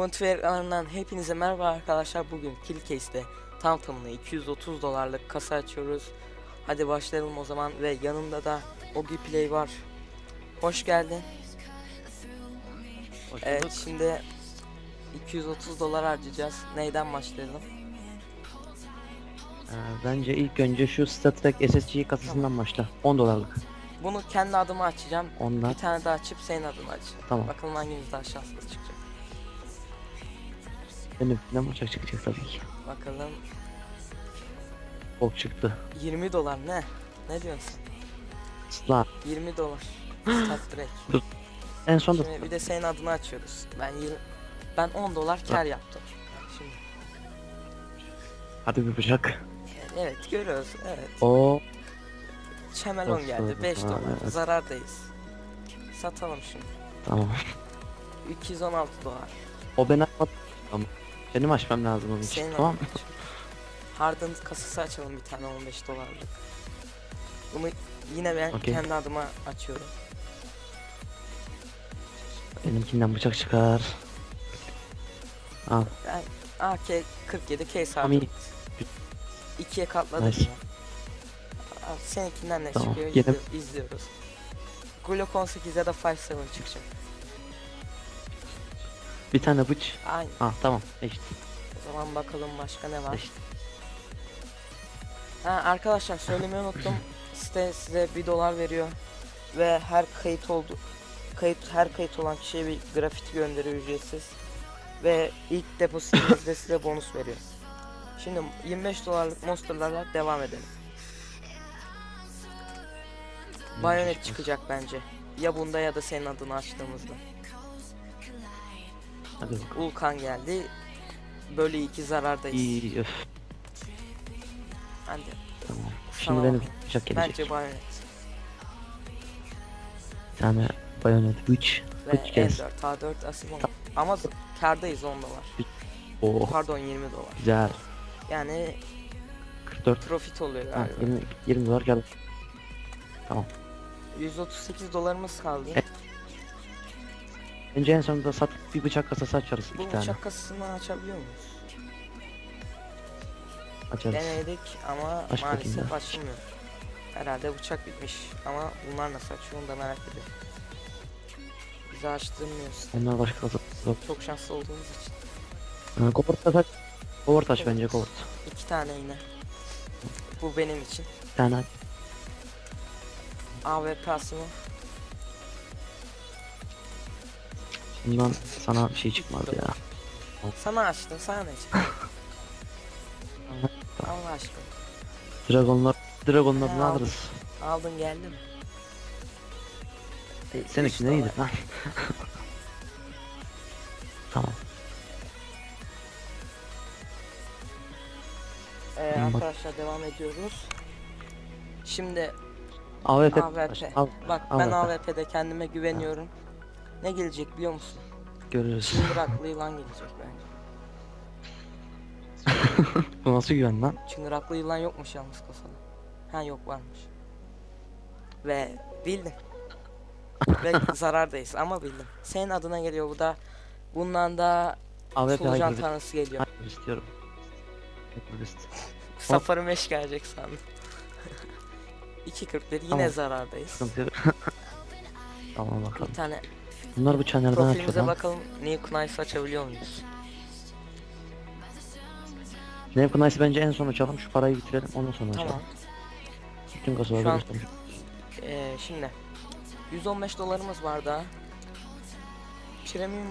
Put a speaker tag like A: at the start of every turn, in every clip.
A: Corvantware'larından hepinize merhaba arkadaşlar. Bugün Killcase'de tam tamına 230 dolarlık kasa açıyoruz. Hadi başlayalım o zaman ve yanımda da Ogi Play var. Hoş geldin.
B: Hoş
A: Evet şimdi 230 dolar harcayacağız. Neyden başlayalım?
B: Ee, bence ilk önce şu Star Trek SSG kasasından başla. 10 dolarlık.
A: Bunu kendi adıma açacağım.
B: Ondan
A: Bir tane daha açıp senin adını açacağım.
B: Tamam.
A: Bakalım hangimiz daha şanslı çıkacak.
B: Benimkinden uçak çıkacak tabii ki.
A: Bakalım
B: Bok çıktı.
A: 20 dolar ne? Ne diyorsun?
B: Lan
A: 20 dolar. Star Trek.
B: en son da
A: Şimdi bir de senin adını açıyoruz. Ben 20, ben 10 dolar kar yaptım. Şimdi
B: hadi bir bıçak.
A: evet görüyoruz. Evet.
B: O
A: Çemelon geldi.
B: of,
A: 5
B: ha,
A: dolar.
B: evet.
A: Zarardayız. Satalım şimdi.
B: tamam.
A: 216 dolar.
B: O ben açmadım. Tamam. Benim açmam lazım onun için.
A: Senin
B: Tamam.
A: adını aç. Hardened kasası açalım bir tane 15 dolarlık. Bunu yine ben
B: Okey.
A: kendi adıma açıyorum.
B: Benimkinden bıçak çıkar. Al.
A: Ben AK 47 case
B: Ami.
A: hardened. İkiye katladım
B: Nice.
A: ya. Al, Seninkinden ne
B: Tamam,
A: çıkıyor
B: yine-
A: izli- izliyoruz. Glock 18 ya da 5.7 çıkacak.
B: Bir tane bıç.
A: Aynı.
B: Ah tamam. Eşit.
A: O zaman bakalım başka ne var.
B: Eşit.
A: Ha arkadaşlar söylemeyi unuttum. Site size 1 dolar veriyor ve her kayıt oldu kayıt her kayıt olan kişiye bir grafiti gönderiyor ücretsiz ve ilk depositinizde size bonus veriyor. Şimdi 25 dolarlık monsterlarla devam edelim. Bayonet çıkacak bence. Ya bunda ya da senin adını açtığımızda.
B: Bakalım.
A: Vulkan geldi. Böyle iki zarardayız.
B: İyi öf.
A: Hadi.
B: Tamam. Şimdi benim bıçak gelecek.
A: Bence bayonet.
B: Bir tane bayonet bıç.
A: Ve
B: Bıç gelsin.
A: M4, A4, Asimov. Ama z- kardayız 10 dolar.
B: Oh
A: Pardon 20 dolar.
B: güzel.
A: Yani
B: 44.
A: profit oluyor
B: Ha,
A: galiba.
B: 20, 20 dolar geldi.
A: 138 dolarımız kaldı.
B: E, Önce en sonunda sat bir bıçak kasası açarız
A: Bu
B: iki tane.
A: bıçak kasasını açabiliyor muyuz?
B: Açarız.
A: Denedik ama
B: Aç bakayım
A: maalesef
B: ya.
A: açılmıyor. Herhalde bıçak bitmiş ama bunlar nasıl açıyor onu da merak ediyorum. Bize açtırmıyoruz.
B: Onlar başka kasası yok.
A: Çok şanslı olduğumuz için.
B: Ha, Kovort aç. Kovort aç
A: Evet.
B: bence kovort.
A: İki tane yine. Bu benim için.
B: Bir tane aç.
A: AWP Asimov.
B: Bundan sana bir şey çıkmadı ya.
A: Sana açtım sana ne çıktı? Allah aşkına.
B: Dragonlar Dragonlar ne
A: aldım.
B: alırız?
A: Aldın geldi mi?
B: E, Senin
A: Üç
B: için neydi
A: dolar.
B: lan? tamam.
A: Ee,
B: bak.
A: arkadaşlar devam ediyoruz. Şimdi
B: AWP.
A: AWP.
B: Al,
A: Bak ben
B: AWP.
A: AWP'de kendime güveniyorum. Ne gelecek biliyor musun?
B: görürüz.
A: Çıngıraklı yılan gelecek bence.
B: Bu nasıl güven lan?
A: Çıngıraklı yılan yokmuş yalnız kasada. Ha yok varmış. Ve bildim. Ve zarardayız ama bildim. Senin adına geliyor bu da. Bundan da
B: AWP
A: solucan tanrısı geliyor.
B: Hyperbeast istiyorum.
A: Safari meş gelecek sandım. 2.41 yine
B: Tamam.
A: zarardayız.
B: Tamam bakalım.
A: Bir tane
B: Bunlar bıçağı nereden açıyor
A: profilimize
B: lan?
A: bakalım New Knife açabiliyor muyuz?
B: Nevkun Ice'ı bence en son açalım. Şu parayı bitirelim. Ondan sonra açalım.
A: Tamam.
B: Bütün kasaları
A: Şu an-
B: göstermiş.
A: Ee, şimdi 115 dolarımız var daha. Premium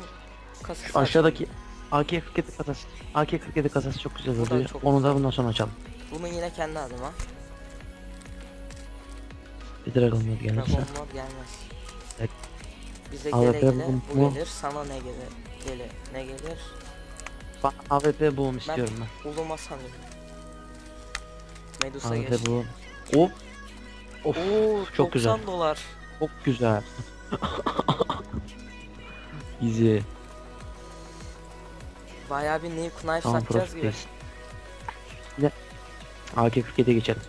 A: kasası
B: Şu aşağıdaki AK-47 kasası. AK-47 kasası çok güzel
A: Bu da
B: oluyor.
A: çok
B: Onu da bundan sonra açalım.
A: Bunu yine kendi adıma.
B: Bir Dragon gelirse.
A: Dragon Lord gelmez. Bize
B: AWP
A: gele gele
B: bu-
A: gelir. Sana ne gelir? Gele ne gelir?
B: Bak AWP boom istiyorum ben.
A: Uluma sanıyorum. Medusa
B: AWP. Hop. Of
A: Oo,
B: çok
A: 90
B: güzel.
A: dolar.
B: çok güzel. Easy.
A: Bayağı bir New Knife
B: Tamam
A: satacağız gibi.
B: Şimdi AK-47'ye geçelim.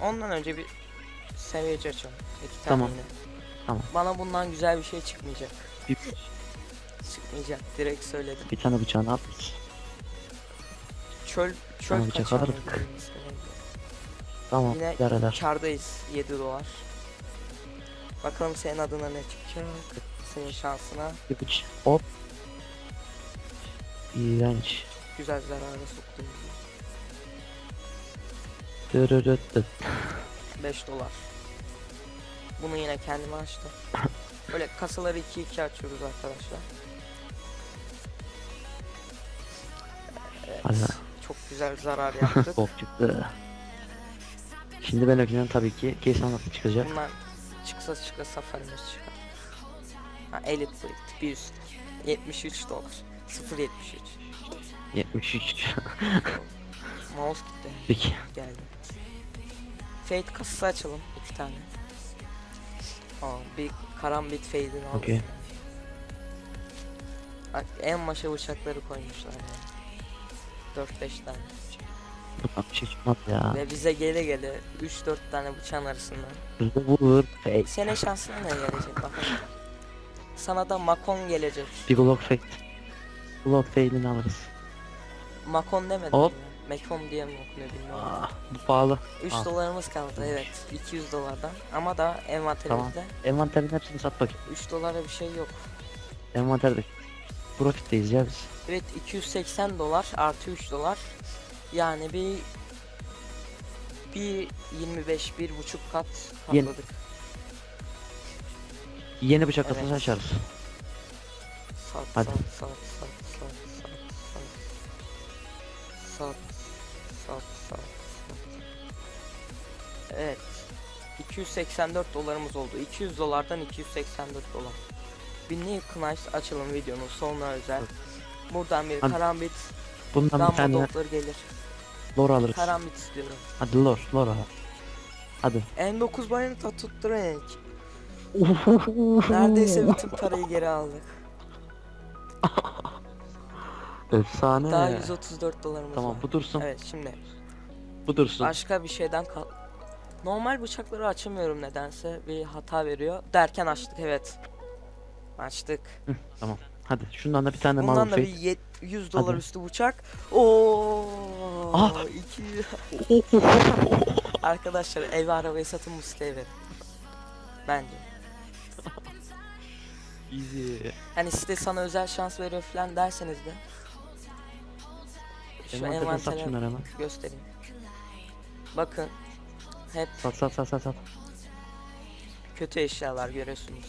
A: Ondan önce bir seviyeci açalım. İki tane
B: Tamam.
A: yine.
B: Tamam.
A: Bana bundan güzel bir şey çıkmayacak.
B: Bir
A: çıkmayacak direkt söyledim.
B: Bir tane bıçağını at.
A: Çöl çöl
B: Tamam, bıçak
A: kaçağı
B: alırız.
A: mıydı bunun ismi neydi?
B: Tamam
A: Yine
B: eder.
A: kardayız 7 dolar. Bakalım senin adına ne çıkacak? Senin şansına
B: Bir bıç. Hop. İğrenç.
A: güzel zarara soktum.
B: Dırırıttı.
A: 5 dolar. Bunu yine kendime açtım. Böyle kasaları 2-2 açıyoruz arkadaşlar. Evet. Çok güzel zarar yaptık.
B: Bok çıktı. Şimdi ben öpüyorum tabii ki. Kesin nasıl çıkacak.
A: Bunlar çıksa çıksa safarimiz çıkar. Ha, Elite bir üst. 73 dolar. 0.73.
B: 73.
A: Mouse gitti.
B: Peki.
A: Geldi. Fade kasası açalım. iki tane. Aa, bir karambit fade'ini aldım.
B: Okey.
A: Bak en başa bıçakları koymuşlar yani. 4-5 tane.
B: Buradan bir şey çıkmaz ya.
A: Ve bize gele gele 3-4 tane bıçağın arasından.
B: Vur. Fake.
A: Senin şansına ne gelecek bakalım. Sana da Makon gelecek.
B: Bir block fake. Block fake'ini alırız.
A: Makon demedim
B: Hop.
A: ya. Mekom diye mi okunuyor bilmiyorum.
B: Aa, bu pahalı.
A: 3
B: Al.
A: dolarımız kaldı evet. 200 dolardan. Ama da envanterimizde. Tamam.
B: Envanterin hepsini sat bakayım.
A: 3 dolara bir şey yok.
B: Envanterde. Profitteyiz ya biz.
A: Evet 280 dolar artı 3 dolar. Yani bir bir 25 bir buçuk kat
B: Yeni-
A: patladık.
B: Yeni bıçak
A: Evet.
B: açarız.
A: Sat
B: Hadi.
A: sat sat sat sat sat. Sat Evet 284 dolarımız oldu 200 dolardan 284 dolar Bir New Knives açalım videonun sonuna özel Buradan bir karambit
B: Bundan bir tane
A: gelir
B: lore alırız.
A: Karambit istiyorum
B: Hadi lore, lore al. Hadi.
A: N9 Bayonetta tuttu renk Neredeyse bütün parayı geri aldık
B: Efsane.
A: Daha 134 dolarımız
B: Tamam
A: var
B: bu dursun.
A: Evet şimdi
B: Bu dursun.
A: Başka bir şeyden kal. Normal bıçakları açamıyorum nedense. Bir hata veriyor. Derken açtık evet. Açtık.
B: Tamam. Hadi şundan da bir tane
A: Bundan da bir yet- 100 dolar
B: Hadi.
A: üstü bıçak. Oo.
B: Ah!
A: 200. Arkadaşlar ev arabayı satın siteye verin. Bence.
B: Easy.
A: Hani site sana özel şans veriyor falan derseniz de. Şu
B: Envanterden sat şunları hemen.
A: göstereyim. Bakın. Hep
B: Sat sat sat sat sat.
A: kötü eşyalar görüyorsunuz.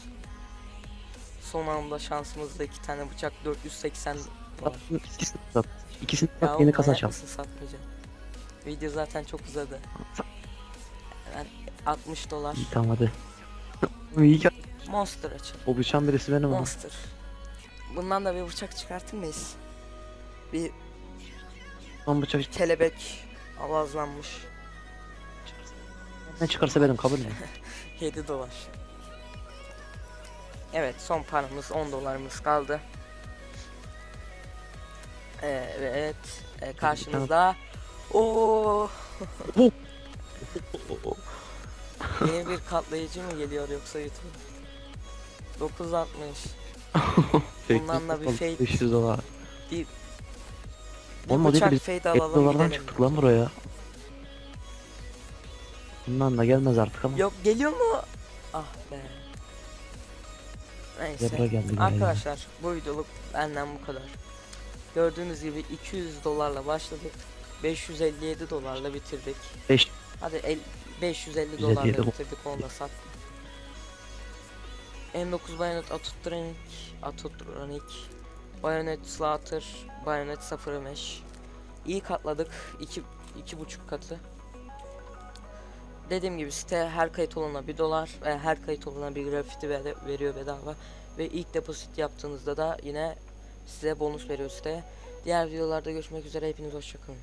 A: Son anda şansımızda iki tane bıçak 480 var.
B: Sat. İkisini sat. İkisini
A: Ya
B: sat
A: oğlum
B: yeni kasa
A: manyak
B: çal.
A: mısın satmayacağım. Video zaten çok uzadı.
B: Sat.
A: Ben 60 dolar.
B: İyi tamam hadi. İyi ki
A: Monster açalım.
B: o bıçağın birisi benim ama.
A: Monster. Bundan da bir bıçak çıkartır mıyız? Bir
B: Son bıçak
A: kelebek avazlanmış.
B: Ne çıkarsa benim kabul mü?
A: 7 dolar. Evet son paramız 10 dolarımız kaldı. Ee, Evet e, karşınızda o yeni bir katlayıcı mı geliyor yoksa YouTube? 960 Bundan da bir fake.
B: 500 dolar.
A: bir
B: Olmadı
A: bıçak fade
B: 50
A: alalım
B: dolardan
A: gidelim.
B: çıktık lan buraya. Bundan da gelmez artık ama.
A: Yok geliyor mu? Ah be. Neyse.
B: Geldi galiba.
A: Arkadaşlar bu videoluk benden bu kadar. Gördüğünüz gibi 200 dolarla başladık. 557 dolarla bitirdik.
B: 5
A: Hadi el, 550
B: 557
A: dolarla
B: do-
A: bitirdik onu da sattık. M9 Bayonet Atutronic, Atutronic, Bayonet Slaughter, Bayonet 05. İyi katladık. 2 iki, buçuk katı. Dediğim gibi site her kayıt olana 1 dolar ve her kayıt olana bir grafiti ver- veriyor bedava. Ve ilk deposit yaptığınızda da yine size bonus veriyor site. Diğer videolarda görüşmek üzere hepiniz hoşçakalın.